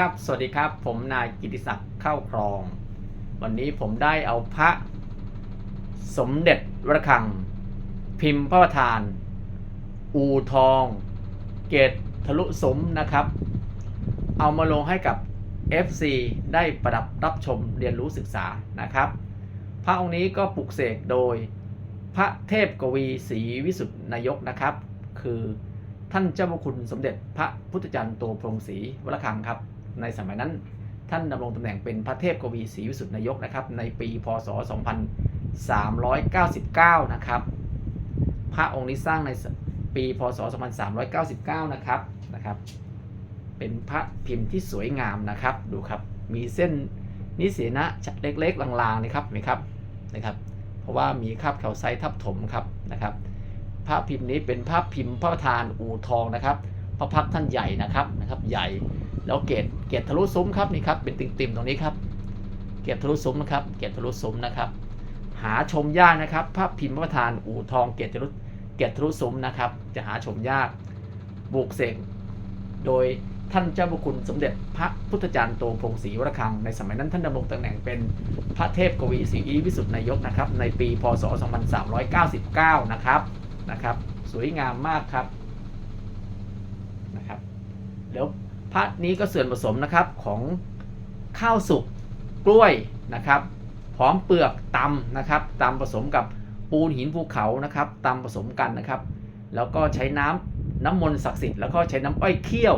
ครับ สวัสดีครับ ผมนายกิติศักดิ์เข้าครอง วันนี้ผมได้เอาพระสมเด็จวระฆัง พิมพ์พระประธาน อูทอง เกตทะลุสมนะครับ เอามาลงให้กับ FC ได้ประดับรับชมเรียนรู้ศึกษานะครับ พระองค์นี้ก็ปลุกเสกโดยพระเทพกวีศรีวิสุทธินายกนะครับ คือท่านเจ้าพระคุณสมเด็จพระพุทธจารย์โตพรหมศรีวรคังครับ ในสมัยนั้น ท่านดำรงตำแหน่งเป็นพระเทพกวีศรีวิสุทธินายกนะครับในปีพศ 2399 นะครับ พระองค์นี้สร้างในปีพศ 2399 นะครับนะครับ เป็นพระพิมพ์ที่สวยงามนะครับดูครับมีเส้นนิเสนะเล็กๆลางๆนะครับเห็นไหมครับนะครับเพราะว่ามีคาบแคลไซต์ทับถมครับนะครับพระพิมพ์นี้เป็นพระพิมพ์พระประธานอู่ทองนะครับ พระพักท่านใหญ่นะครับนะครับ ใหญ่ แล้วเกตเกตทะลุซุ้มครับนี่ครับเป็นติ่มๆตรงนี้ครับเกตทะลุซุ้มนะครับ เกตทะลุซุ้มนะครับ หาชมยากนะครับพระพิมพ์พระประธานอู่ทองเกตทะลุเกตทะลุซุ้มนะครับ จะหาชมยากบุกเสกโดยท่านเจ้าพระคุณสมเด็จพระพุทธจารย์โตพงศรีวรคัง ในสมัยนั้นท่านดำรงตำแหน่งเป็นพระเทพกวีศรีวิสุทธินายกนะครับ ในปีพศ 2399 นะครับนะครับ สวยงามมากครับนะครับแล้ว พระนี้ก็ส่วนผสมนะครับของข้าวสุกกล้วยนะครับพร้อมเปลือกตำนะครับตำผสมกับปูนหินภูเขานะครับตำผสมกันนะครับ แล้วก็ใช้น้ำน้ำมนต์ศักดิ์สิทธิ์แล้วก็ใช้น้ำอ้อยเคี่ยว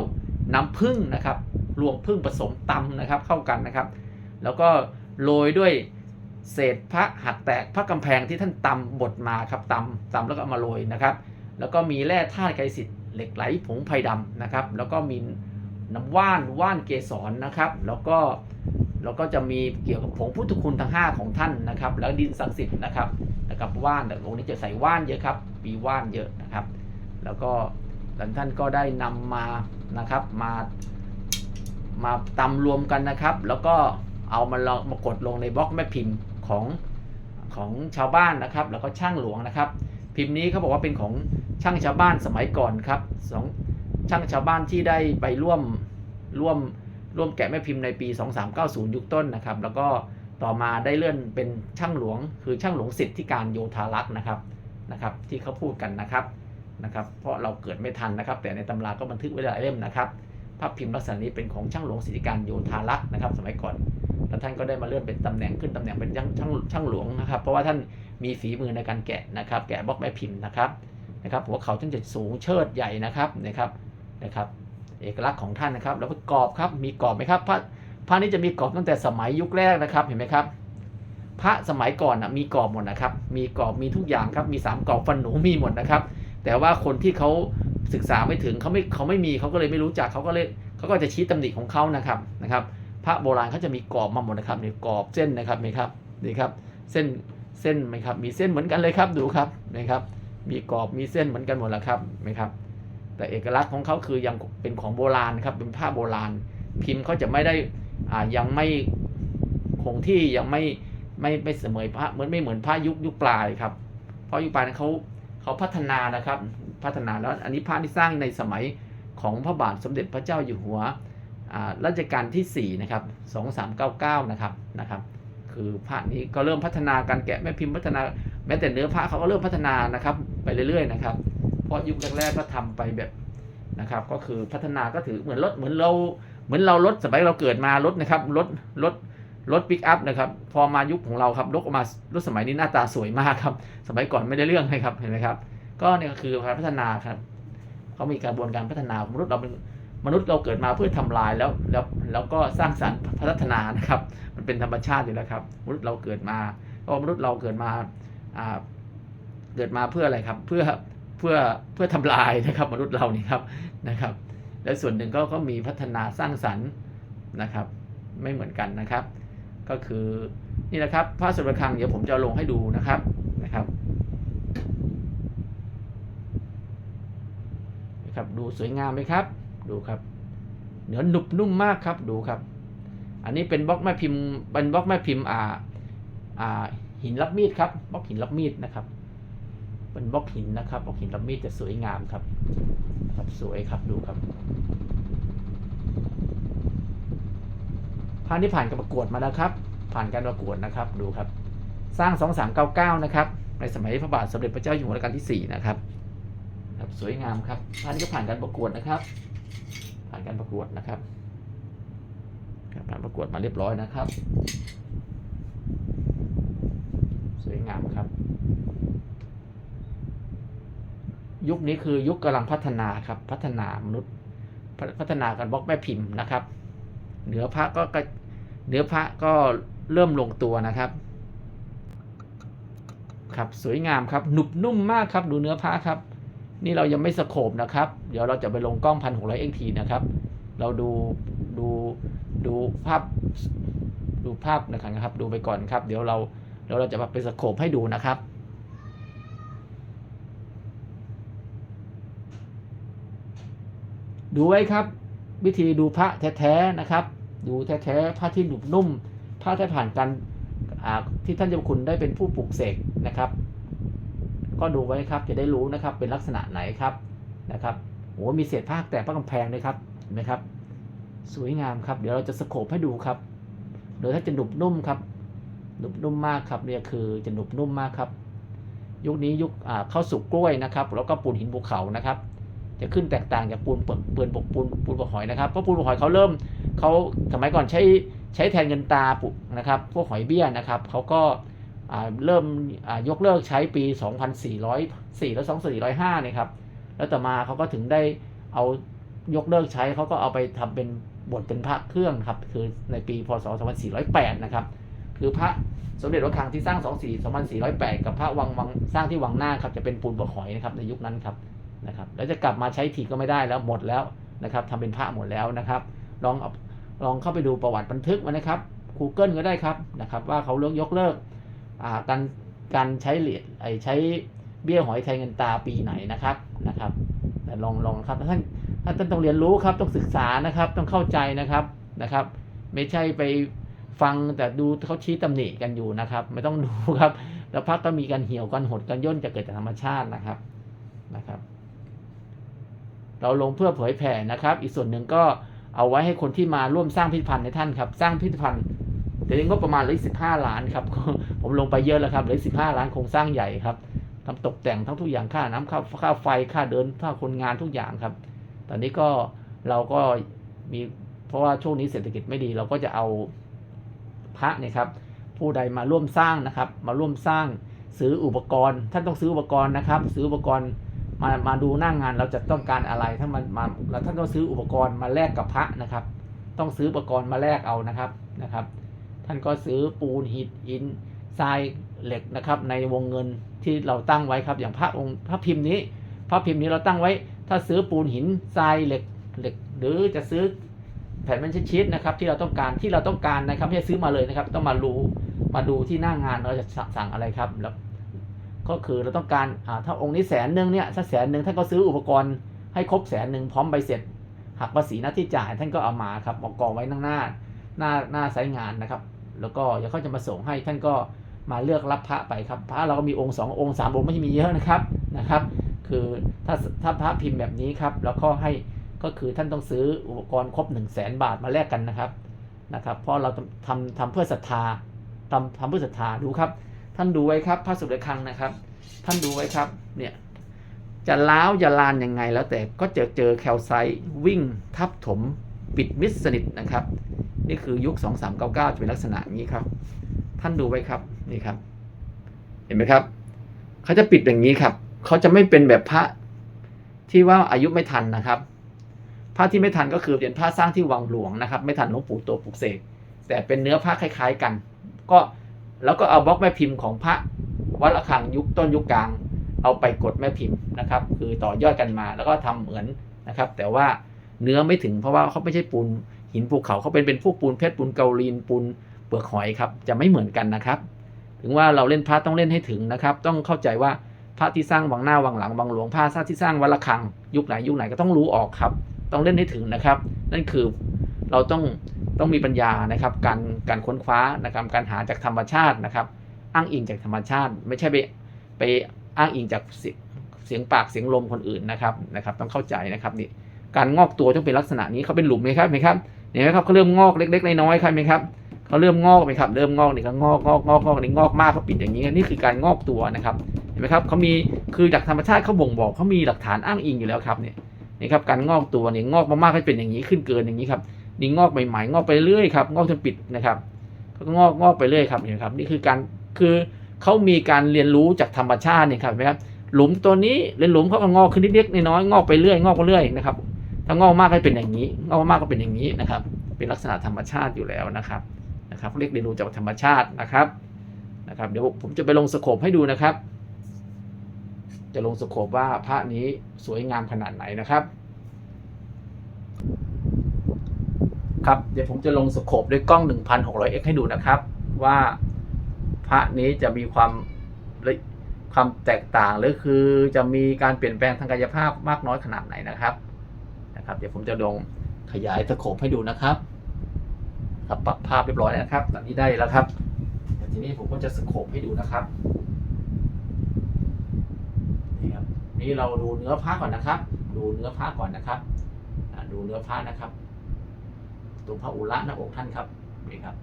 น้ำผึ้งนะครับรวมผึ้งผสมตำนะครับเข้ากันนะครับ แล้วก็โรยด้วยเศษพระหักแตกพระกำแพงที่ท่านตำบดมาครับตำตำแล้วก็เอามาโรยนะครับ แล้วก็มีแร่ธาตุไกรสิทธิ์เหล็กไหลผงไผ่ดำนะครับ แล้วก็มี น้ำว่านว่านเกสรนะครับ แล้วก็แล้วก็จะมีเกี่ยวกับผงพุทธคุณทั้ง 5 ของท่านนะครับ แล้วดินศักดิ์สิทธิ์นะครับนะครับว่านแต่องค์นี้จะใส่ว่านเยอะครับมีว่านเยอะนะครับ แล้วก็หลังท่านก็ได้นำมานะครับมามาตำรวมกันนะครับ แล้วก็เอามาลองมากดลงในบล็อกแม่พิมพ์ของของชาวบ้านนะครับ แล้วก็ช่างหลวงนะครับ พิมพ์นี้เขาบอกว่าเป็นของช่างชาวบ้านสมัยก่อนครับสอง ช่างชาวบ้านที่ได้ไปร่วมร่วมร่วมแกะแม่พิมพ์ในปี 2390 ยุคต้นนะครับ แล้วก็ต่อมาได้เลื่อนเป็นช่างหลวง คือช่างหลวงสิทธิการโยธารักษ์นะครับนะครับ ที่เขาพูดกันนะครับนะครับ เพราะเราเกิดไม่ทันนะครับ แต่ในตำราก็บันทึกไว้หลายเล่มนะครับภาพพิมพ์ลักษณะนี้เป็นของช่างหลวงสิทธิการโยธารักษ์นะครับ สมัยก่อนแล้วท่านก็ได้มาเลื่อนเป็นตำแหน่งขึ้นตำแหน่งเป็นช่างช่างช่างหลวงนะครับ เพราะว่าท่านมีฝีมือในการแกะนะครับ แกะบล็อกแม่พิมพ์นะครับนะครับหัวเขาท่านจะสูงเชิดใหญ่นะครับนะครับ นะครับเอกลักษณ์ของท่านนะครับ แล้วก็กรอบครับมีกรอบไหมครับพระพระนี้จะมีกรอบตั้งแต่สมัยยุคแรกนะครับเห็นไหมครับ พระสมัยก่อนนะมีกรอบหมดนะครับ มีกรอบมีทุกอย่างครับมีสามกรอบฟันหนูมีหมดนะครับ แต่ว่าคนที่เขาศึกษาไม่ถึงเขาไม่เขาไม่มีเขาก็เลยไม่รู้จักเขาก็เลยเขาก็จะชี้ตำหนิของเขานะครับนะครับ พระโบราณเขาจะมีกรอบมาหมดนะครับนี่กรอบเส้นนะครับนี่ครับนี่ครับ เส้นเส้นไหมครับ มีเส้นเหมือนกันเลยครับดูครับนะครับ มีกรอบมีเส้นเหมือนกันหมดแล้วครับไหมครับ แต่เอกลักษณ์ของเขาคือยังเป็นของโบราณครับเป็นผ้าโบราณ พิมพ์เขาจะไม่ได้อ่ายังไม่คงที่ยังไม่ไม่ไม่เสมอพระเหมือนไม่เหมือนพระยุคยุคปลายครับ เพราะยุคปลายเขาเขาพัฒนานะครับพัฒนาแล้วอันนี้พระที่สร้างในสมัยของพระบาทสมเด็จพระเจ้าอยู่หัวรัชกาลที่4นะครับ2399นะครับนะครับ คือพระนี้ก็เริ่มพัฒนาการแกะแม่พิมพ์พัฒนาแม้แต่เนื้อพระเขาก็เริ่มพัฒนานะครับไปเรื่อยๆนะครับ เพราะยุคแรกๆก็ทำไปแบบนะครับ ก็คือพัฒนาก็ถือเหมือนรถเหมือนเราเหมือนเรารถสมัยเราเกิดมารถนะครับรถรถรถปิกอัพนะครับ พอมายุคของเราครับรถออกมารถสมัยนี้หน้าตาสวยมากครับ สมัยก่อนไม่ได้เรื่องเลยครับเห็นไหมครับ ก็เนี่ยก็คือการพัฒนาครับเขามีกระบวนการพัฒนาของมนุษย์เราเป็นมนุษย์เราเกิดมาเพื่อทำลายแล้วแล้วแล้วก็สร้างสรรค์พัฒนานะครับ มันเป็นธรรมชาติอยู่แล้วครับ มนุษย์เราเกิดมาก็มนุษย์เราเกิดมาอ่าเกิดมาเพื่ออะไรครับ เพื่อ เพื่อเพื่อทำลายนะครับมนุษย์เรานี่ครับนะครับ และส่วนหนึ่งก็ก็มีพัฒนาสร้างสรรค์นะครับ ไม่เหมือนกันนะครับ ก็คือนี่นะครับพระสุรคังเดี๋ยวผมจะลงให้ดูนะครับนะครับนะครับ ดูสวยงามไหมครับ ดูครับเนื้อหนุบนุ่มมากครับดูครับ อันนี้เป็นบล็อกแม่พิมพ์เป็นบล็อกแม่พิมพ์อ่าอ่าหินรับมีดครับบล็อกหินรับมีดนะครับ เป็นบล็อกหินนะครับบล็อกหินรับมีดจะสวยงามครับครับสวยครับดูครับพระที่ผ่านการประกวดมาแล้วครับ ผ่านการประกวดนะครับดูครับ สร้าง 2399 นะครับ ในสมัยพระบาทสมเด็จพระเจ้าอยู่หัวรัชกาลที่4นะครับครับสวยงามครับพระนี้ก็ผ่านการประกวดนะครับ ผ่านการประกวดนะครับครับผ่านประกวดมาเรียบร้อยนะครับ สวยงามครับ ยุคนี้คือยุคกำลังพัฒนาครับ พัฒนามนุษย์พัพัฒนากันบล็อกแม่พิมพ์นะครับ เหนือพระก็เหนือพระก็เริ่มลงตัวนะครับ ครับสวยงามครับหนุบนุ่มมากครับ ดูเนื้อพระครับ นี่เรายังไม่สโคบนะครับ เดี๋ยวเราจะไปลงกล้องพันหกร้อยเอ็กทีนะครับ เราดูดูดูภาพดูภาพนะครับ ดูไปก่อนครับ เดี๋ยวเราเดี๋ยวเราจะไปสโคบให้ดูนะครับ ดูไว้ครับ วิธีดูพระแท้ๆนะครับ ดูแท้ๆพระที่หนุบนุ่มพระที่ผ่านการที่ท่านเจ้าคุณได้เป็นผู้ปลูกเสกนะครับ ก็ดูไว้ครับจะได้รู้นะครับเป็นลักษณะไหนครับนะครับโอ้มีเศษผ้าแตกผ้ากำแพงเลยครับเห็นไหมครับ สวยงามครับ เดี๋ยวเราจะสโคบให้ดูครับโดยถ้าจะหนุบนุ่มครับหนุบนุ่มมากครับเนี่ยคือจะหนุบนุ่มมากครับ ยุคนี้ยุคเข้าสู่กล้วยนะครับ แล้วก็ปูนหินภูเขานะครับ จะขึ้นแตกต่างจากปูนเปลือกปูนปกปูนปูนปกหอยนะครับเพราะปูนปกหอยเขาเริ่มเขาสมัยก่อนใช้ใช้แทนเงินตาปุนะครับพวกหอยเบี้ยนะครับเขาก็เริ่มยกเลิกใช้ปี 2404และ2405นะครับแล้วต่อมาเขาก็ถึงได้เอายกเลิกใช้เขาก็เอาไปทำเป็นบทเป็นพระเครื่องครับคือในปีพศ 2408 นะครับคือพระสมเด็จพระคลังที่สร้าง 24 2408 กับพระวังวังสร้างที่วังหน้าครับจะเป็นปูนปกหอยนะครับในยุคนั้นครับ นะครับแล้วจะกลับมาใช้ทีก็ไม่ได้แล้วหมดแล้วนะครับทำเป็นพระหมดแล้วนะครับ ลองเอาลองเข้าไปดูประวัติบันทึกมานะครับ Google ก็ได้ครับนะครับ ว่าเขาเลิกยกเลิกการการใช้เหรียญไอใช้เบี้ยหอยแทนเงินตาปีไหนนะครับนะครับแต่ลองลองครับท่านท่านท่านต้องเรียนรู้ครับต้องศึกษานะครับ ต้องเข้าใจนะครับนะครับ ไม่ใช่ไปฟังแต่ดูเขาชี้ตำหนิกันอยู่นะครับ ไม่ต้องดูครับ แล้วพักก็มีการเหี่ยวการหดการย่นจะเกิดจากธรรมชาตินะครับนะครับ เราลงเพื่อเผยแผ่นะครับ อีกส่วนหนึ่งก็เอาไว้ให้คนที่มาร่วมสร้างพิพิธภัณฑ์ในท่านครับ สร้างพิพิธภัณฑ์เดี๋ยวนี้งบประมาณเหลือสิบห้าล้านครับ ผมลงไปเยอะแล้วครับเหลือสิบห้าล้านโครงสร้างใหญ่ครับทำตกแต่งทั้งทุกอย่างค่าน้ำค่าค่าไฟค่าเดินค่าคนงานทุกอย่างครับ ตอนนี้ก็เราก็มีเพราะว่าช่วงนี้เศรษฐกิจไม่ดี เราก็จะเอาพระเนี่ยครับผู้ใดมาร่วมสร้างนะครับ มาร่วมสร้างซื้ออุปกรณ์ ท่านต้องซื้ออุปกรณ์นะครับ ซื้ออุปกรณ์ มามาดูหน้างงานเราจะต้องการอะไรถ้ามันมาแล้วท่านต้องซื้ออุปกรณ์มาแลกกับพระนะครับ ต้องซื้ออุปกรณ์มาแลกเอานะครับนะครับ ท่านก็ซื้อปูนหินอินทรายเหล็กนะครับในวงเงินที่เราตั้งไว้ครับ อย่างพระองค์พระพิมพ์นี้ พระพิมพ์นี้เราตั้งไว้ ถ้าซื้อปูนหินทรายเหล็กเหล็ก หรือจะซื้อแผ่นมันชีตนะครับ ที่เราต้องการที่เราต้องการนะครับไม่ใช่ซื้อมาเลยนะครับ ต้องมารู้มาดูที่หน้างานเราจะสั่งอะไรครับแล้ว ก็คือเราต้องการอ่าถ้าองค์นี้แสนหนึ่งเนี่ยถ้าแสนหนึ่งท่านก็ซื้ออุปกรณ์ให้ครบแสนหนึ่งพร้อมใบเสร็จหักภาษีหน้าที่จ่ายท่านก็เอามาครับมากองไว้ข้างหน้าหน้าหน้าไซต์งานนะครับ แล้วก็เดี๋ยวเขาจะมาส่งให้ท่านก็มาเลือกรับพระไปครับ พระเราก็มีองค์สององค์สามองค์ไม่ใช่มีเยอะนะครับนะครับ คือถ้าถ้าพระพิมพ์แบบนี้ครับแล้วก็ให้ก็คือท่านต้องซื้ออุปกรณ์ครบ 1 0 0 0 0แสนบาทมาแลกกันนะครับนะครับ เพราะเราทำทำเพื่อศรัทธาทำทำเพื่อศรัทธาดูครับ ท่านดูไว้ครับพระสุดคลังนะครับ ท่านดูไว้ครับ เนี่ย จะล้าวจะลานยังไงแล้วแต่ก็จะเจอแคลไซต์วิ่งทับถมปิดมิดสนิทนะครับ นี่คือยุค 2399 จะเป็นลักษณะนี้ครับ ท่านดูไว้ครับนี่ครับ เห็นไหมครับ เขาจะปิดอย่างนี้ครับ เขาจะไม่เป็นแบบพระที่ว่าอายุไม่ทันนะครับพระที่ไม่ทันก็คือเป็นพระสร้างที่วังหลวงนะครับ ไม่ทันหลวงปู่โตปลุกเสกแต่เป็นเนื้อพระคล้าย ๆกัน ก็แล้วก็เอาบล็อกแม่พิมพ์ของพระ วัดระฆังยุคต้นยุคกลาง เอาไปกดแม่พิมพ์นะครับ คือต่อยอดกันมาแล้วก็ทำเหมือนนะครับ แต่ว่าเนื้อไม่ถึงเพราะว่าเขาไม่ใช่ปูนหินภูเขาเขาเป็นเป็นพวกปูนเพชรปูนเกาลีนปูนเปลือกหอยครับ จะไม่เหมือนกันนะครับ ถึงว่าเราเล่นพระต้องเล่นให้ถึงนะครับ ต้องเข้าใจว่าพระที่สร้างวังหน้าวังหลังวังหลวงพระสร้าที่สร้างวัดระฆัง ยุคไหนยุคไหนก็ต้องรู้ออกครับ ต้องเล่นให้ถึงนะครับ นั่นคือเราต้องต้องมีปัญญานะครับ การการค้นคว้านะครับการหาจากธรรมชาตินะครับ อ้างอิงจากธรรมชาติ ไม่ใช่ไปไปอ้างอิงจากเสียงปากเสียงลมคนอื่นนะครับนะครับ ต้องเข้าใจนะครับนี่การงอกตัวต้องเป็นลักษณะนี้เขาเป็นหลุมไหมครับไหมครับเห็นไหมครับเขาเริ่มงอกเล็กๆน้อยๆครับไหมครับเขาเริ่มงอกไหมครับ เริ่มงอกนี่ก็งอกงอกงอกงอกนี่งอกมากเขาปิดอย่างนี้นี่คือการงอกตัวนะครับเห็นไหมครับเขามีคือจากธรรมชาติเขาบ่งบอกเขามีหลักฐานอ้างอิงอยู่แล้วครับเนี่ยนี่ครับการงอกตัวนี่งอกมากๆก็เป็นอย่างนี้ขึ้นเกินอย่างนี้ครับนี่งอกใหม่ๆงอกไปเรื่อยครับงอกจนปิดนะครับก็งอกงอกไปเรื่อยครับเห็นไหมครับนี่คือการ คือเขามีการเรียนรู้จากธรรมชาตินี่ครับนไหมครับหลุมตัวนี้เป็นหลุมเขาก็งอกขึ้นนิดๆน้อยๆงอกไปเรื่อยงอกไปเรื่อยนะครับถ้างอกมากก็เป็นอย่างนี้งอกมากก็เป็นอย่างนี้นะครับ เป็นลักษณะธรรมชาติอยู่แล้วนะครับนะครับเรียกเรียนรู้จากธรรมชาตินะครับนะครับเดี๋ยวผมจะไปลงสโคปให้ดูนะครับ จะลงสโคปว่าพระนี้สวยงามขนาดไหนนะครับ ครับเดี๋ยวผมจะลงสโคปด้วยกล้อง 1600x ให้ดูนะครับว่า พระนี้จะมีความความแตกต่างหรือคือจะมีการเปลี่ยนแปลงทางกายภาพมากน้อยขนาดไหนนะครับนะครับ เดี๋ยวผมจะลงขยายตะโขบให้ดูนะครับครับปรับภาพเรียบร้อยแล้วนะครับ ตอนนี้ได้แล้วครับทีนี้ผมก็จะสโคบให้ดูนะครับนี่ครับนี่เราดูเนื้อผ้าก่อนนะครับ ดูเนื้อผ้าก่อนนะครับดูเนื้อผ้านะครับตรงพระอุระหน้าอกท่านครับนี่ครับ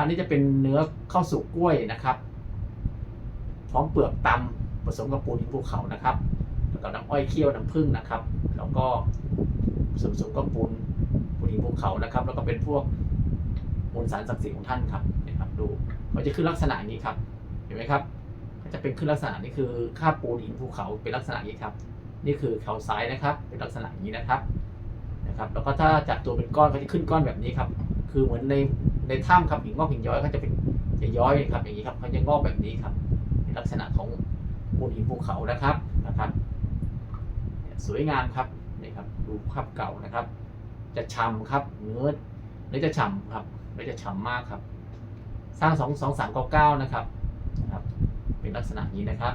ผ้านี้จะเป็นเนื้อข้าวสุกกล้วยนะครับ พร้อมเปลือกตำผสมกับปูนหินภูเขานะครับแล้วก็น้ำอ้อยเคี่ยวน้ำผึ้งนะครับ แล้วก็ผสมผสมกับปูนปูนหินภูเขานะครับ แล้วก็เป็นพวกมวลสารศักดิ์สิทธิ์ของท่านครับนะครับดูมันจะขึ้นลักษณะนี้ครับ เห็นไหมครับก็จะเป็นขึ้นลักษณะนี้คือค่าปูนหินภูเขาเป็นลักษณะนี้ครับ นี่คือเขาซ้ายนะครับ เป็นลักษณะนี้นะครับนะครับ แล้วก็ถ้าจับตัวเป็นก้อนก็จะขึ้นก้อนแบบนี้ครับ คือเหมือนในในถ้ำครับหินงอกหินย้อยก็จะเป็นจะย้อยครับอย่างนี้ครับเขาจะงอกแบบนี้ครับในลักษณะของมูลหินภูเขานะครับนะครับสวยงามครับนี่ครับดูภาพเก่านะครับ จะฉ่ำครับเนื้อเนื้อจะฉ่ำครับเนื้อจะฉ่ำมากครับ สร้างสองสองสามเก้าเก้านะครับนะครับ เป็นลักษณะนี้นะครับ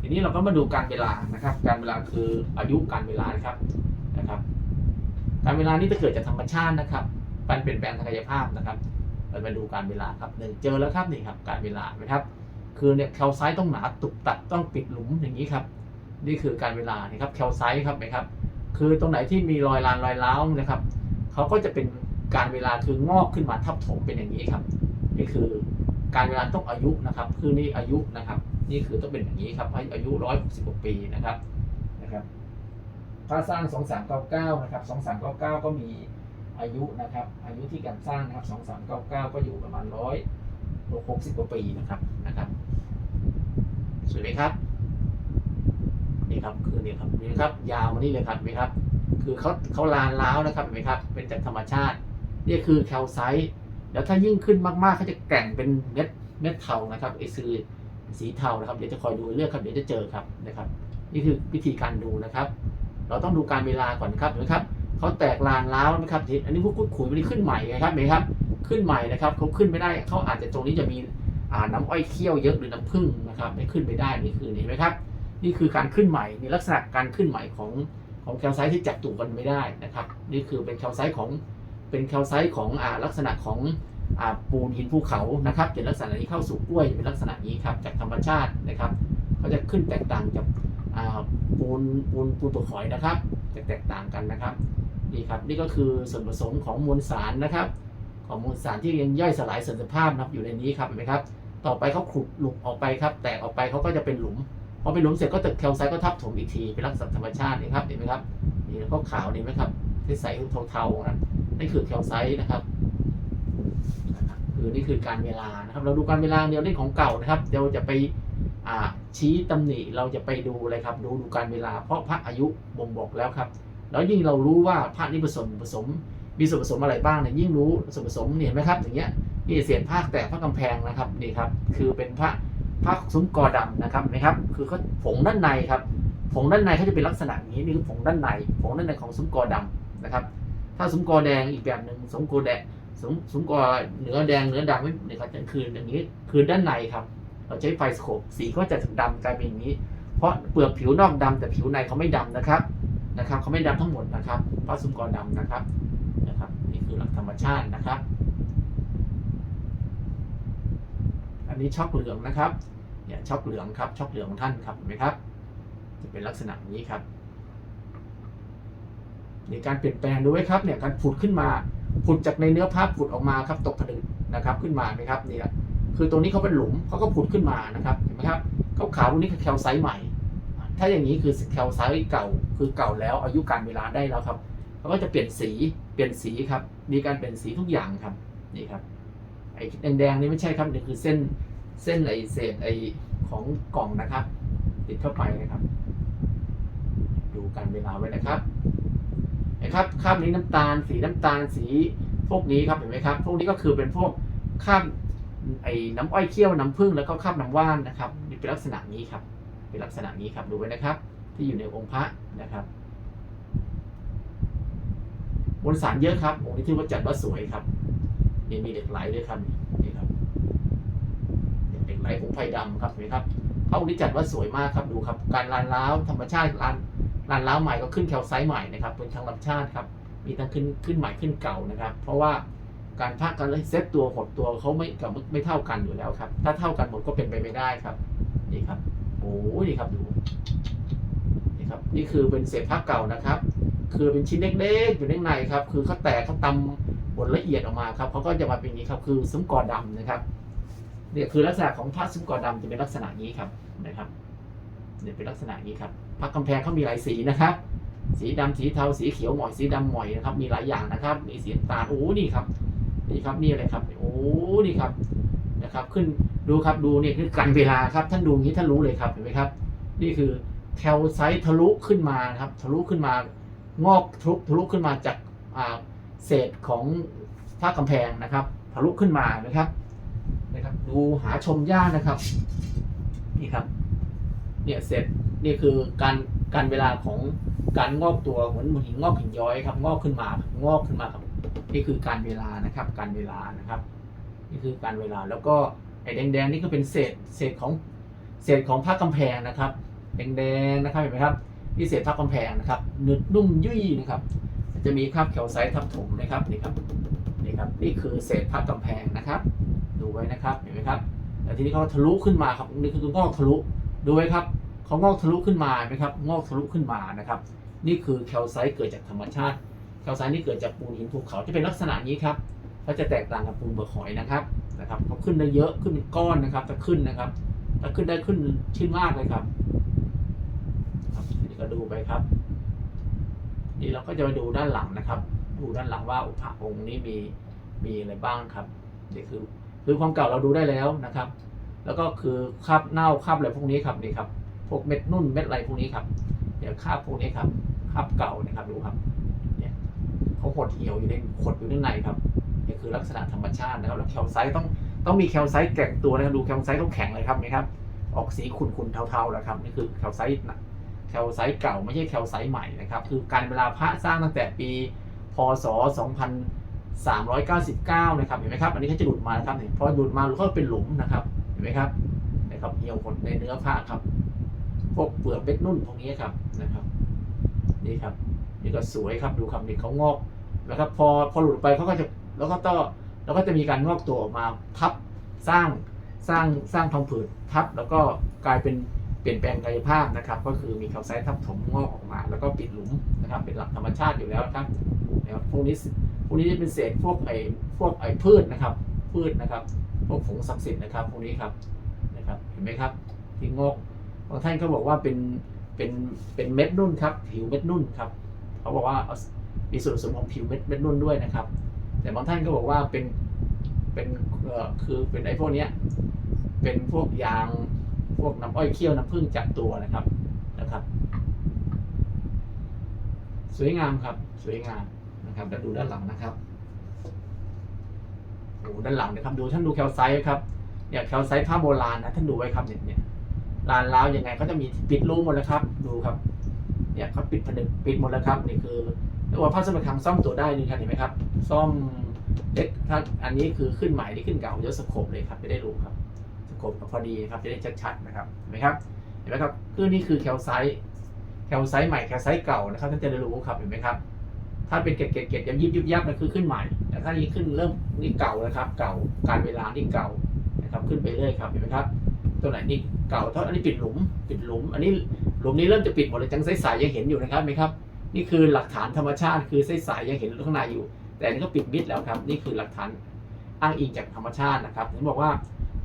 ทีนี้เราก็มาดูการเวลานะครับ การเวลาคืออายุการเวลานะครับนะครับ การเวลานี้จะเกิดจากธรรมชาตินะครับ การเปลี่ยนแปลงทางกายภาพนะครับ เรามาดูการเวลาครับหนึ่งเจอแล้วครับนี่ครับการเวลานะครับ คือเนี่ยแคลไซต์ต้องหนาตุกตัดต้องปิดหลุมอย่างนี้ครับ นี่คือการเวลานี่ครับแคลไซต์ครับนะครับ คือตรงไหนที่มีรอยลานรอยร้านะครับเขาก็จะเป็นการเวลาคืองอกขึ้นมาทับถมเป็นอย่างนี้ครับ นี่คือการเวลาต้องอายุนะครับ คือนี่อายุนะครับ นี่คือต้องเป็นอย่างนี้ครับอายุร้อยหกสิบกว่าปีนะครับนะครับถ้าสร้างสองสามเก้าเก้านะครับสองสามเก้าเก้าก็มี อายุนะครับ อายุที่การสร้างนะครับสองสามเก้าเก้าก็อยู่ประมาณร้อยหกสิบกว่าปีนะครับนะครับสวยไหมครับ นี่ครับคือนี่ครับนี่ครับ ยาวมานี่เลยครับเห็นไหมครับ คือเขาเขาลานล้าวนะครับเห็นไหมครับ เป็นจากธรรมชาติ นี่คือแคลไซต์แล้วถ้ายิ่งขึ้นมากๆเขาจะแกร่งเป็นเม็ดเม็ดเทานะครับไอซื้อสีเทานะครับเดี๋ยวจะคอยดูเลือกครับเดี๋ยวจะเจอครับนะครับ นี่คือวิธีการดูนะครับ เราต้องดูการเวลาก่อนครับเห็นไหมครับ เขาแตกลานล้าวนะครับอันนี้พวกกุดขุยมันนี้ขึ้นใหม่ไงครับเห็นไหมครับ ขึ้นใหม่นะครับเขาขึ้นไม่ได้เขาอาจจะตรงนี้จะมีอ่าน้ำอ้อยเคี่ยวเยอะหรือน้ำผึ้งนะครับไม่ขึ้นไปได้นี่คือเห็นไหมครับ นี่คือการขึ้นใหม่ในลักษณะการขึ้นใหม่ของของแคลไซต์ที่จับตัวกันไม่ได้นะครับ นี่คือเป็นแคลไซต์ของเป็นแคลไซต์ของอ่าลักษณะของอ่าปูนหินภูเขานะครับเป็นลักษณะนี้เข้าสู่กล้วยเป็นลักษณะนี้ครับจากธรรมชาตินะครับเขาจะขึ้นแตกต่างจากปูนปูนปูนเปลือกหอยนะครับจะแตกต่างกันนะครับ นี่ครับนี่ก็คือส่วนผสมของมวลสารนะครับ ของมวลสารที่ยังย่อยสลายเสื่อมสภาพนะครับอยู่ในนี้ครับเห็นไหมครับ ต่อไปเขาขุดหลุมออกไปครับ แตกออกไปเขาก็จะเป็นหลุมพอเป็นหลุมเสร็จก็ตึกแคลไซต์ก็ทับถมอีกทีเป็นลักษณะธรรมชาตินี่ครับเห็นไหมครับนี่แล้วก็ขาวนี่ไหมครับที่ใสเทาๆนะนี่คือแคลไซต์นะครับคือนี่คือการเวลานะครับ เราดูการเวลาเดียวเล่นของเก่านะครับเดี๋ยวจะไปชี้ตำหนิเราจะไปดูอะไรครับ ดูดูการเวลาเพราะพระอายุบ่งบอกแล้วครับ แล้วยิ่งเรารู้ว่าพระนี่ผสมผสม มีส่วนผสมอะไรบ้างเนี่ยยิ่งรู้ส่วนผสมเนี่ยเห็นไหมครับอย่างเงี้ยนี่เศษภาคแตกพระกำแพงนะครับนี่ครับคือเป็นพระพระซุ้มกอดำนะครับนะครับ คือเขาผงด้านในครับผงด้านในเขาจะเป็นลักษณะอย่างนี้นี่คือผงด้านในผงด้านในของซุ้มกอดำนะครับ ถ้าซุ้มกอแดงอีกแบบหนึ่งซุ้มกอแดงซุ้มซุ้มกอเนื้อแดงเนื้อดำไม่เนี่ยครับคืออย่างนี้คือด้านในครับ เราใช้ไฟสโคปสีก็จะถึงดำกลายเป็นอย่างนี้ เพราะเปลือกผิวนอกดำแต่ผิวในเขาไม่ดำนะครับ นะครับเขาไม่ดำทั้งหมดนะครับเพราะซุ้มกอดำนะครับนะครับนี่คือหลักธรรมชาตินะครับ อันนี้ช็อกเหลืองนะครับเนี่ยช็อกเหลืองครับช็อกเหลืองของท่านครับเห็นไหมครับ จะเป็นลักษณะนี้ครับในการเปลี่ยนแปลงดูไว้ครับเนี่ยการผุดขึ้นมาผุดจากในเนื้อผ้าผุดออกมาครับตกผลึกนะครับขึ้นมาไหมครับเนี่ยคือตรงนี้เขาเป็นหลุมเขาก็ผุดขึ้นมานะครับเห็นไหมครับขาวๆตรงนี้คือแคลไซต์ใหม่ ถ้าอย่างนี้คือแคลไซต์เก่าคือเก่าแล้วอายุการเวลาได้แล้วครับเขาก็จะเปลี่ยนสีเปลี่ยนสีครับ มีการเปลี่ยนสีทุกอย่างครับนี่ครับไอ้แดงๆนี่ไม่ใช่ครับนี่คือเส้นเส้นไอเศษไอของกล่องนะครับ ติดเข้าไปนะครับ ดูการเวลาไว้นะครับนะครับคาบนี้น้ำตาล สีน้ำตาลสีพวกนี้ครับเห็นไหมครับ พวกนี้ก็คือเป็นพวกคาบไอ้น้ำอ้อยเคี่ยวน้ำผึ้งแล้วก็คาบน้ำว่านนะครับนี่เป็นลักษณะนี้ครับ เป็นลักษณะนี้ครับดูไว้นะครับ ที่อยู่ในองค์พระนะครับมวลสารเยอะครับ องค์นี้ที่ว่าจัดว่าสวยครับนี่มีเหล็กไหลด้วยครับนี่ครับเหล็กไหลผงไผ่ดำครับเห็นไหมครับพระองค์นี้จัดว่าสวยมากครับดูครับ การลานล้าวธรรมชาติลานลานล้าวใหม่ก็ขึ้นแคลไซต์ใหม่นะครับเป็นทางธรรมชาติครับมีทั้งขึ้นขึ้นใหม่ขึ้นเก่านะครับ เพราะว่าการพักการเซตตัวหดตัวเขาไม่กับไม่เท่ากันอยู่แล้วครับ ถ้าเท่ากันหมดก็เป็นไปไม่ได้ครับนี่ครับ นี่ครับดูนี่ครับ นี่คือเป็นเศษผ้าเก่านะครับ คือเป็นชิ้นเล็กๆอยู่ข้างในครับ คือเขาแตกเขาตำบดละเอียดออกมาครับเขาก็จะมาเป็นอย่างนี้ครับ คือซุ้มกอดำนะครับเนี่ยคือลักษณะของผ้าซุ้มกอดำจะเป็นลักษณะนี้ครับนะครับเนี่ยเป็นลักษณะนี้ครับผ้ากำแพงเขามีหลายสีนะครับ สีดำสีเทาสีเขียวหมอยสีดำหมอยนะครับ มีหลายอย่างนะครับ มีสีตาลโอ้นี่ครับนี่ครับนี่อะไรครับ โอ้นี่ครับนะครับ ขึ้น ดูครับดูนี่คือกันเวลาครับ ท่านดูอย่างนี้ท่านรู้เลยครับเห็นไหมครับ นี่คือแคลไซต์ทะลุขึ้นมาครับ ทะลุขึ้นมางอกทะลุทะลุขึ้นมาจากเศษของผ้ากำแพงนะครับ ทะลุขึ้นมานะครับนะครับ ดูหาชมยากนะครับ นี่ครับ เนี่ยเสร็จนี่คือการการเวลาของการงอกตัวเหมือนหินงอกหินย้อยครับ งอกขึ้นมางอกขึ้นมาครับนี่คือการเวลานะครับ การเวลานะครับ นี่คือการเวลาแล้วก็ อ้แดงๆนี่ก็เป็นเศษเศษของเศษของผ้ากำแพงนะครับ แดงๆนะครับเห็นไหมครับนี่เศษผ้ากำแพงนะครับหนึดนุ่มยุ่ยนะครับ จะมีคราบแคลไซต์ทับถมนะครับนี่ครับนี่ครับนี่คือเศษผ้ากำแพงนะครับ ดูไว้นะครับเห็นไหมครับแต่ทีนี้เขาทะลุขึ้นมาครับนี่คืองอกทะลุดูไว้ครับเขางอกทะลุขึ้นมาไหมครับงอกทะลุขึ้นมานะครับ นี่คือแคลไซต์เกิดจากธรรมชาติแคลไซต์นี่เกิดจากปูนหินภูเขาจะเป็นลักษณะนี้ครับก็จะแตกต่างกับปูนเบอร์หอยนะครับ นะครับเขาขึ้นได้เยอะขึ้นเป็นก้อนนะครับถ้าขึ้นนะครับถ้าขึ้นได้ขึ้นชิ้นมากเลยครับ ครับนี่ก็ดูไปครับ นี่เราก็จะมาดูด้านหลังนะครับ ดูด้านหลังว่าพระองค์นี้มีมีอะไรบ้างครับนี่คือคือความเก่าเราดูได้แล้วนะครับ แล้วก็คือคราบเน่าคราบอะไรพวกนี้ครับนี่ครับ พวกเม็ดนุ่นเม็ดอะไรพวกนี้ครับเดี๋ยวคราบพวกนี้ครับคราบเก่านะครับดูครับ เนี่ยเขาหดเหี่ยวอยู่ในขดอยู่ด้านในครับ นี่คือลักษณะธรรมชาตินะครับแล้วแคลไซต์ต้องต้องมีแคลไซต์แก่งตัวนะครับดูแคลไซต์เขาแข็งเลยครับนี่ครับ ออกสีขุ่นๆเทาๆแล้วครับนี่คือแคลไซต์แคลไซต์เก่าไม่ใช่แคลไซต์ใหม่นะครับ คือการเวลาพระสร้างตั้งแต่ปีพศ 2399 นะครับเห็นไหมครับ อันนี้เขาจะหลุดมานะครับเนี่ยพอหลุดมาหลุดเข้าเป็นหลุมนะครับเห็นไหมครับนะครับเหี่ยวหดในเนื้อผ้าครับพวกเปลือกเม็ดนุ่นพวกนี้ครับนะครับ นี่ครับ นี่ก็สวยครับดูครับนี่เขางอกแล้วครับ พอพอหลุดไปเขาก็จะ แล้วก็ต่อแล้วก็จะมีการงอกตัวออกมาทับสร้างสร้างสร้างพังผืดทับ แล้วก็กลายเป็นเปลี่ยนแปลงกายภาพนะครับ ก็คือมีแคลไซต์ทับถมงอกออกมา แล้วก็ปิดหลุมนะครับ เป็นหลักธรรมชาติอยู่แล้วครับนะครับพวกนี้พวกนี้จะเป็นเศษพวกไอ้พวกไอ้พืชนะครับ พืชนะครับ พวกผงศักดิ์สิทธิ์นะครับพวกนี้ครับนะครับเห็นไหมครับที่งอกบางท่านก็บอกว่าเป็นเป็นเป็นเม็ดนุ่นครับผิวเม็ดนุ่นครับเขาบอกว่ามีส่วนผสมของผิวเม็ดเม็ดนุ่นด้วยนะครับ แต่บางท่านก็บอกว่าเป็นเป็นคือเป็นไอ้พวกเนี้ยเป็นพวกยางพวกน้ำอ้อยเคี่ยวน้ำผึ้งจากตัวนะครับนะครับ สวยงามครับ สวยงามนะครับแล้วดูด้านหลังนะครับโอ้ด้านหลังนะครับดูท่านดูแคลไซต์ครับเนี่ยแคลไซต์ผ้าโบราณนะท่านดูไว้ครับเนี่ยเนี่ยลานล้าวยังไงเขาจะมีปิดรูหมดแล้วครับ ดูครับ เนี่ยเขาปิดผนึกปิดหมดแล้วครับนี่คือเรียกว่าผ้าสมคังซ่อมตัวได้นี่ครับเห็นไหมครับ ซ่อมเล็กถ้าอันนี้คือขึ้นใหม่นี่ขึ้นเก่าเดี๋ยวสโคบเลยครับจะได้รู้ครับสโคบพอดีครับจะได้ชัดๆนะครับเห็นไหมครับเห็นไหมครับคือนี่คือแคลไซต์แคลไซต์ใหม่แคลไซต์เก่านะครับท่านจะได้รู้ครับเห็นไหมครับ ถ้าเป็นเกล็ดเกล็ดเกล็ดยับยิบยิบยับนั่นคือขึ้นใหม่ แต่ถ้านี้ขึ้นเริ่มนี่เก่าแล้วครับ เก่าการเวลานี่เก่านะครับขึ้นไปเรื่อยครับเห็นไหมครับ ตัวไหนนี่เก่าเท่าอันนี้ปิดหลุมปิดหลุม อันนี้หลุมนี้เริ่มจะปิดหมดเลยจังใสๆยังเห็นอยู่นะครับไหมครับ นี่คือหลักฐานธรรมชาติคือใสๆยังเห็นข้างในอยู่ แต่อันนี่ก็ปิดมิดแล้วครับ นี่คือหลักฐานอ้างอิงจากธรรมชาตินะครับถึงบอกว่า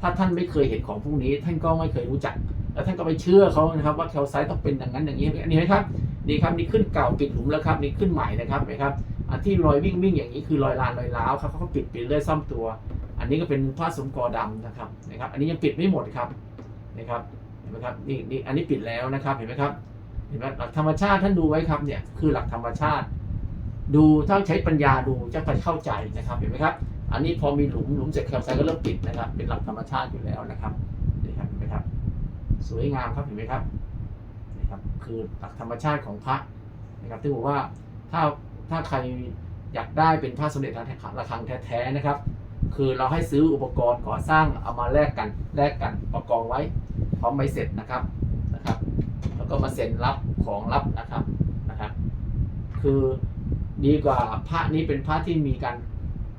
ถ้าท่านไม่เคยเห็นของพวกนี้ ท่านก็ไม่เคยรู้จัก แล้วท่านก็ไปเชื่อเขานะครับ ว่าแคลไซต์ต้องเป็นอย่างนั้นอย่างนี้อันนี้ไหมครับนี่ครับนี่ขึ้นเก่าปิดหลุมแล้วครับนี่ขึ้นใหม่นะครับเห็นไหมครับอันที่รอยวิ่งวิ่งอย่างนี้คือรอยลานรอยร้าวครับเขาก็ปิดไปเรื่อยซ่อมตัว อันนี้ก็เป็นผ้าสมกอดำนะครับนะครับ อันนี้ยังปิดไม่หมดครับนะครับเห็นไหมครับนี่นี่อันนี้ปิดแล้วนะครับเห็นไหมครับเห็นไหมหลักธรรมชาติท่านดูไว้ครับเนี่ยคือหลักธรรมชาติ ดูถ้าใช้ปัญญาดูจะไปเข้าใจนะครับ เห็นไหมครับ อันนี้พอมีหลุมหลุมเสร็จแคลไซก็เริ่มปิดนะครับ เป็นหลักธรรมชาติอยู่แล้วนะครับนี่ครับเห็นไหมครับ สวยงามครับเห็นไหมครับนี่ครับ คือหลักธรรมชาติของพระนะครับที่บอกว่าถ้าถ้าใครอยากได้เป็นพระสมเด็จระฆังแท้ๆนะครับ คือเราให้ซื้ออุปกรณ์ก่อสร้างเอามาแลกกันแลกกันประกองไว้พร้อมใบเสร็จนะครับนะครับ แล้วก็มาเซ็นรับของรับนะครับนะครับ คือ ดีกว่าพระนี้เป็นพระที่มีการ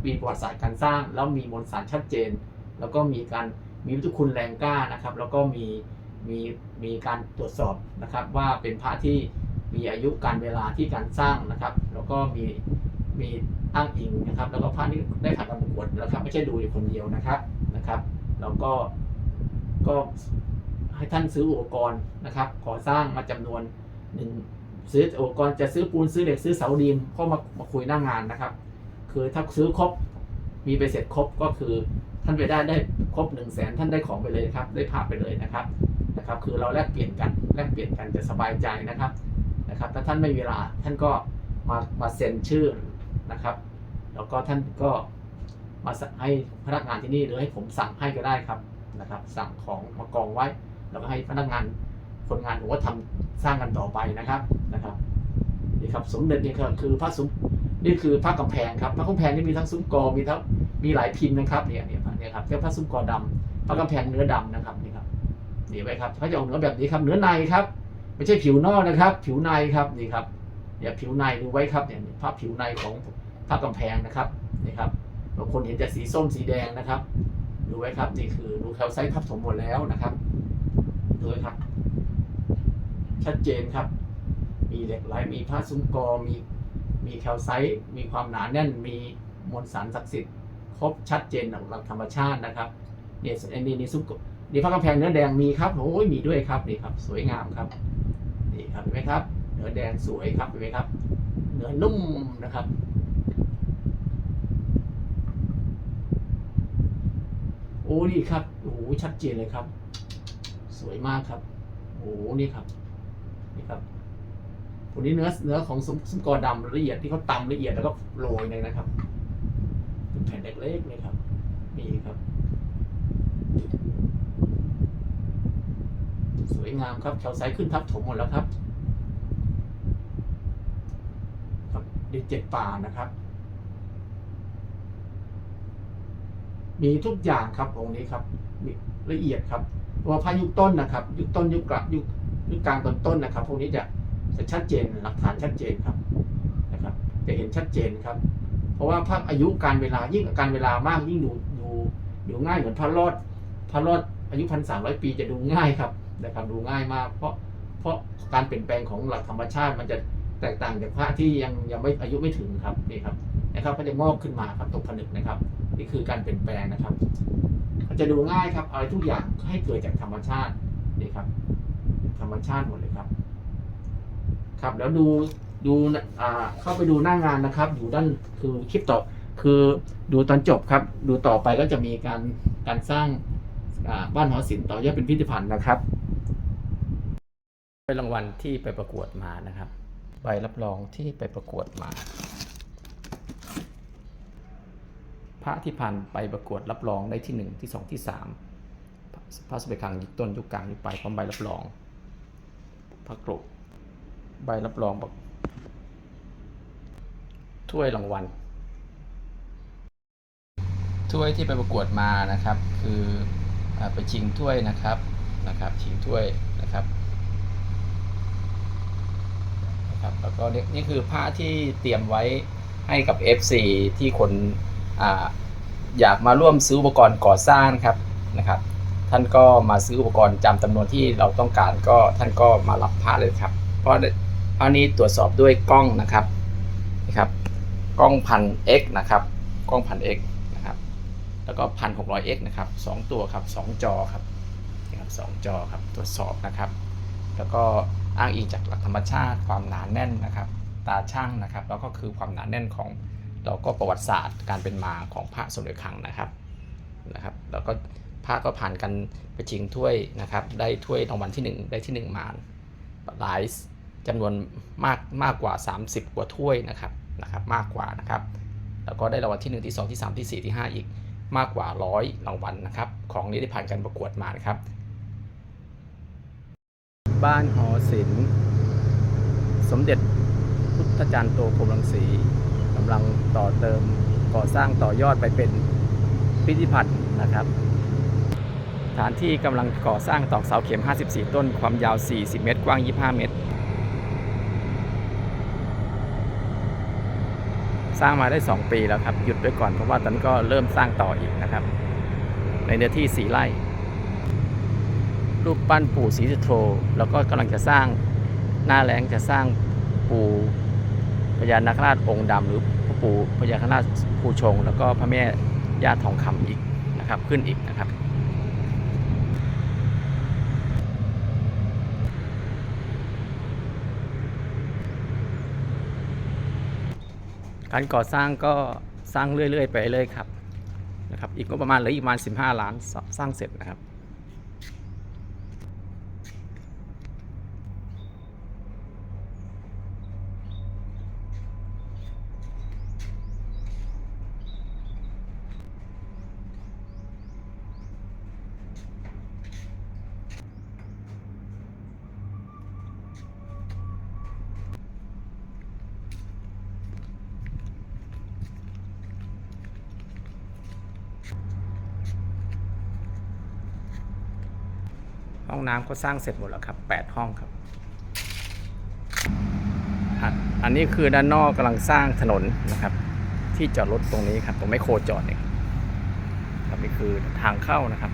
มีประวัติศาสตร์การสร้าง แล้วมีมวลสารชัดเจน แล้วก็มีการมีวิทุคุณแรงกล้านะครับ แล้วก็มีมีมีการตรวจสอบนะครับว่าเป็นพระที่มีอายุการเวลาที่การสร้างนะครับ แล้วก็มีมีอ้างอิงนะครับ แล้วก็พระนี้ได้ผ่านการประกวดแล้วครับ ไม่ใช่ดูอยู่คนเดียวนะครับนะครับ แล้วก็ก็ให้ท่านซื้ออุปกรณ์นะครับก่อสร้างมาจำนวนหนึ่ง ซื้ออุปกรณ์จะซื้อปูนซื้อเหล็กซื้อเสาดีมเข้ามามาคุยหน้างงานนะครับ คือถ้าซื้อครบมีใบเสร็จครบก็คือท่านไปได้ได้ครบหนึ่งแสนท่านได้ของไปเลยครับ ได้ภาพไปเลยนะครับนะครับ คือเราแลกเปลี่ยนกันแลกเปลี่ยนกันจะสบายใจนะครับนะครับ ถ้าท่านไม่เวลาท่านก็มามาเซ็นชื่อนะครับ แล้วก็ท่านก็มาให้พนักงานที่นี่หรือให้ผมสั่งให้ก็ได้ครับนะครับ สั่งของมากองไว้ แล้วก็ให้พนักงานคนงานผมก็ทำ สร้างกันต่อไปนะครับนะครับนี่ครับสมเด็จนี่ครับคือพระสมนี่คือพระกำแพงครับพระกำแพงนี่มีทั้งซุ้มกอมีทั้งมีหลายพิมพ์นะครับเนี่ยเนี่ยเนี่ยครับเรียกพระซุ้มกอดำพระกำแพงเนื้อดำนะครับนี่ครับนี่ไว้ครับเขาจะออกเนื้อแบบนี้ครับเนื้อในครับไม่ใช่ผิวนอกนะครับ ผิวในครับนี่ครับเนี่ยผิวในดูไว้ครับเนี่ยภาพผิวในของพระกำแพงนะครับนี่ครับบางคนเห็นแต่สีส้มสีแดงนะครับ ดูไว้ครับนี่คือดูแคลไซต์ทับถมหมดแล้วนะครับ ดูไว้ครับ ชัดเจนครับ มีเหล็กไหลมีผ้าซุ้มกอมีมีแคลไซต์มีความหนาแน่นมีมวลสารศักดิ์สิทธิ์ครบชัดเจนของหลักธรรมชาตินะครับเนี่ยอันนี้นี่ซุ้มกอนี่พระกำแพงเนื้อแดงมีครับโอ้ยมีด้วยครับนี่ครับ สวยงามครับนี่ครับเห็นไหมครับ เนื้อแดงสวยครับเห็นไหมครับ เนื้อนุ่มนะครับโอ้นี่ครับโอ้ชัดเจนเลยครับ สวยมากครับโอ้นี่ครับ นี่ครับตัวนี้เนื้อเนื้อของซุ้มซุ้มกอดำละเอียดที่เขาตำละเอียดแล้วก็โรยเลยนะครับเป็นแผ่นเล็กๆเลยครับนี่ครับ สวยงามครับแถวไซส์ขึ้นทับถมหมดแล้วครับครับดีเจ็ดป่านะครับ มีทุกอย่างครับองค์นี้ครับมีละเอียดครับเพราะว่าพายุคต้นนะครับ ยุคต้นยุคกลางยุค ยุคกลางตอนต้นนะครับ พวกนี้จะจะชัดเจนหลักฐานชัดเจนครับนะครับ จะเห็นชัดเจนครับ เพราะว่าภาพอายุการเวลายิ่งการเวลามากยิ่งดูดูดูง่ายเหมือนพระรอดพระรอดอายุพันสามร้อยปีจะดูง่ายครับนะครับดูง่ายมาก เพราะเพราะการเปลี่ยนแปลงของหลักธรรมชาติ มันจะแตกต่างจากพระที่ยังยังไม่อายุไม่ถึงครับนี่ครับนะครับก็จะงอกขึ้นมาครับตกผนึกนะครับ นี่คือการเปลี่ยนแปลงนะครับมันจะดูง่ายครับอะไรทุกอย่างให้เกิดจากธรรมชาตินี่ครับ ธรรมชาติหมดเลยครับ ครับแล้วดูดูอ่าเข้าไปดูหน้างานนะครับ อยู่ด้านคือคลิปต่อคือดูตอนจบครับ ดูต่อไปก็จะมีการการสร้างบ้านหอศิลป์ต่อยอดเป็นพิพิธภัณฑ์นะครับใบรางวัลที่ไปประกวดมานะครับ ใบรับรองที่ไปประกวดมา พระที่ผ่านไปประกวดรับรองได้ที่หนึ่งที่สองที่สามพระสมเด็จคลังยุคต้นยุคกลางยุคปลายพร้อมใบรับรอง พระกรุใบรับรองแบบถ้วยรางวัลถ้วยที่ไปประกวดมานะครับ คืออไปชิงถ้วยนะครับนะครับ ชิงถ้วยนะครับนะครับ แล้วก็นี่นี่คือผ้าที่เตรียมไว้ให้กับ FC ที่คนออยากมาร่วมซื้ออุปกรณ์ก่อสร้างครับนะครับ ท่านก็มาซื้ออุปกรณ์จำจำนวนที่เราต้องการก็ท่านก็มารับผ้าเลยครับ เพราะอันนี้ตรวจสอบด้วยกล้องนะครับนะครับ กล้องพัน X นะครับ กล้องพัน X นะครับ แล้วก็พันหกร้อย X นะครับสองตัวครับสองจอครับนี่ครับสองจอครับตรวจสอบนะครับ แล้วก็อ้างอิงจากหลักธรรมชาติความหนาแน่นนะครับ ตาช่างนะครับ แล้วก็คือความหนาแน่นของแล้วก็ประวัติศาสตร์การเป็นมาของพระสมเด็จคลังนะครับนะครับ แล้วก็ พระก็ผ่านกันไปชิงถ้วยนะครับ ได้ถ้วยรางวัลที่ 1 ได้ที่ 1 มาหลายจำนวนมากมากกว่า 30 กว่าถ้วยนะครับนะครับ มากกว่านะครับ แล้วก็ได้รางวัลที่ 1 ที่ 2 ที่ 3 ที่ 4 ที่ 5 อีกมากกว่าร้อยรางวัลนะครับ ของนี้ได้ผ่านการประกวดมานะครับ บ้านหอศิลป์สมเด็จพุทธจารย์โตพรมรังสีกำลังต่อเติมก่อสร้างต่อยอดไปเป็นพิพิธภัณฑ์นะครับ สถานที่กำลังก่อสร้างตอกเสาเข็ม 54 ต้น ความยาว 40 เมตร กว้าง 25 เมตร สร้างมาได้ 2 ปีแล้วครับ หยุดไว้ก่อนเพราะว่าตอนนี้ก็เริ่มสร้างต่ออีกนะครับ ในเนื้อที่ 4 ไร่ รูปปั้นปู่ศรีสุโธแล้วก็กำลังจะสร้างหน้าแรงจะสร้างปู่พญานาคราชองค์ดำหรือพระปู่พญานาคราชภูชง แล้วก็พระแม่ย่าทองคำอีกนะครับขึ้นอีกนะครับ การก่อสร้างก็สร้างเรื่อยๆ ไปเลยครับนะครับ อีกก็ประมาณเหลืออีกประมาณ 15 ล้านสร้างเสร็จนะครับ ห้องน้ำก็สร้างเสร็จหมดแล้วครับ 8 ห้องครับ อันนี้คือด้านนอกกำลังสร้างถนนนะครับ ที่จอดรถตรงนี้ครับตรงไม่โครจอดเนี่ยครับนี่คือทางเข้านะครับ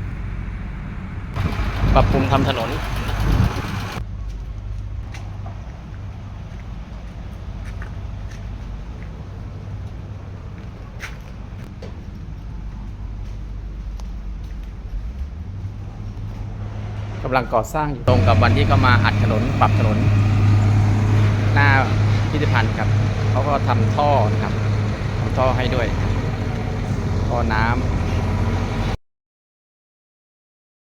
ปรับปรุงทำถนนำลังก่อสร้างอยู่ตรงกับวันที่เขามาอัดถนนปรับถนน หน้าพิพิธภัณฑ์ครับเขาก็ทำท่อนะครับทำท่อให้ด้วยท่อน้ำ